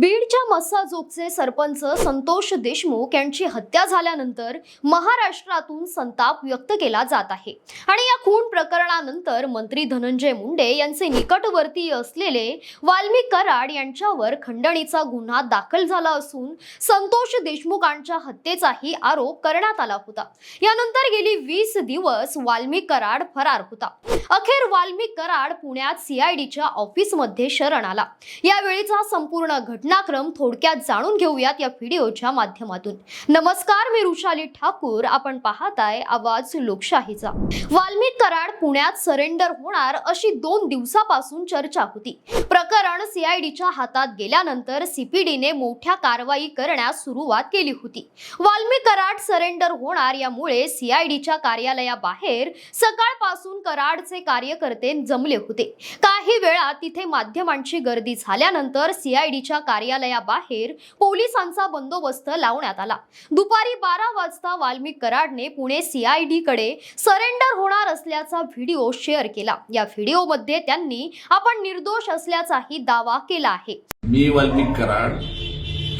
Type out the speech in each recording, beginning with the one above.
बीडच्या मस्साजोगचे सरपंच संतोष देशमुख यांची हत्या झाल्यानंतर महाराष्ट्रातून संताप व्यक्त केला जात आहे. आणि या खून प्रकरणानंतर मंत्री धनंजय मुंडे यांचे निकटवर्तीय असलेले वाल्मिक कराड यांच्यावर खंडणीचा गुन्हा दाखल झाला असून संतोष देशमुखांच्या हत्येचाही आरोप करण्यात आला होता. यानंतर गेली वीस दिवस वाल्मिक कराड फरार होता. अखेर वाल्मिक कराड पुण्यात सीआयडीच्या ऑफिसमध्ये शरण आला. यावेळीचा संपूर्ण घटना घटनाक्रम थोडक्यात जाणून घेऊयात या व्हिडिओच्या माध्यमातून. नमस्कार मी रुशाली ठाकूर. आपण पाहताय आवाज लोकशाहीचा. वाल्मिक कराड पुण्यात सरेंडर होणार अशी दोन दिवसापासून चर्चा होती. प्रकरण सीआयडीच्या हातात गेल्यानंतर सीपीडीने मोठ्या कारवाई करण्यास सुरुवात केली होती. वाल्मिक कराड सरेंडर होणार यामुळे सीआयडीच्या कार्यालयाबाहेर सकाळपासून कराडचे कार्यकर्ते जमले होते. काही वेळा तिथे माध्यमांची गर्दी झाल्यानंतर सीआयडीच्या कार्यालयाबाहेर पोलिसांचा बंदोबस्त लावण्यात आला. दुपारी बारा वाजता वाल्मिक कराडने पुणे सीआयडी कडे सरेंडर होणार असल्याचा व्हिडिओ शेअर केला. या व्हिडिओमध्ये त्यांनी आपण निर्दोष असल्याचाही दावा केला आहे. मी वाल्मिक कराड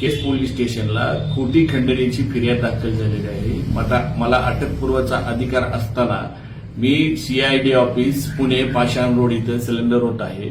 केस पोलीस स्टेशनला खोटी खंडणीची फिर्याद दाखल झालेली आहे. मला मला अधिकार असताना मी CID office Pune Pashan road इथं सिलेंडर होत आहे.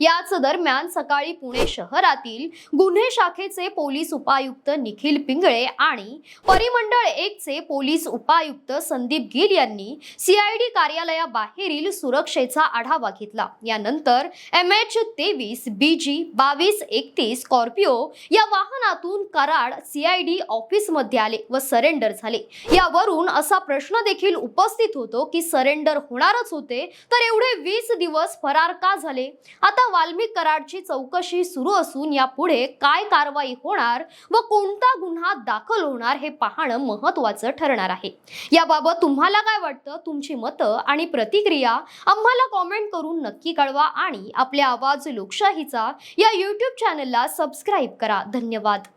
याच दरम्यान सकाळी पुणे शहरातील गुन्हे शाखेचे पोलीस उपायुक्त निखिल पिंगळे आणि परिमंडळ एकचे पोलीस उपायुक्त संदीप गिल यांनी सीआयडी कार्यालयाबाहेरील सुरक्षेचा आढावा घेतला. यानंतर एम एच तेवीस बीजी बावीस एकतीस स्कॉर्पिओ या वाहनातून कराड सीआयडी ऑफिसमध्ये आले व सरेंडर झाले. यावरून असा प्रश्न देखील उपस्थित होतो की सरेंडर होणारच होते तर एवढे वीस दिवस फरार का झाले? आता वाल्मिक कराडची चौकशी सुरू असून यापुढे काय कारवाई होणार व कोणता गुन्हा दाखल होणार हे पाहणं महत्वाचं ठरणार आहे. याबाबत तुम्हाला काय वाटतं? तुमची मतं आणि प्रतिक्रिया आम्हाला कॉमेंट करून नक्की कळवा आणि आपल्या आवाज लोकशाहीचा या यूट्यूब चॅनलला सबस्क्राईब करा. धन्यवाद.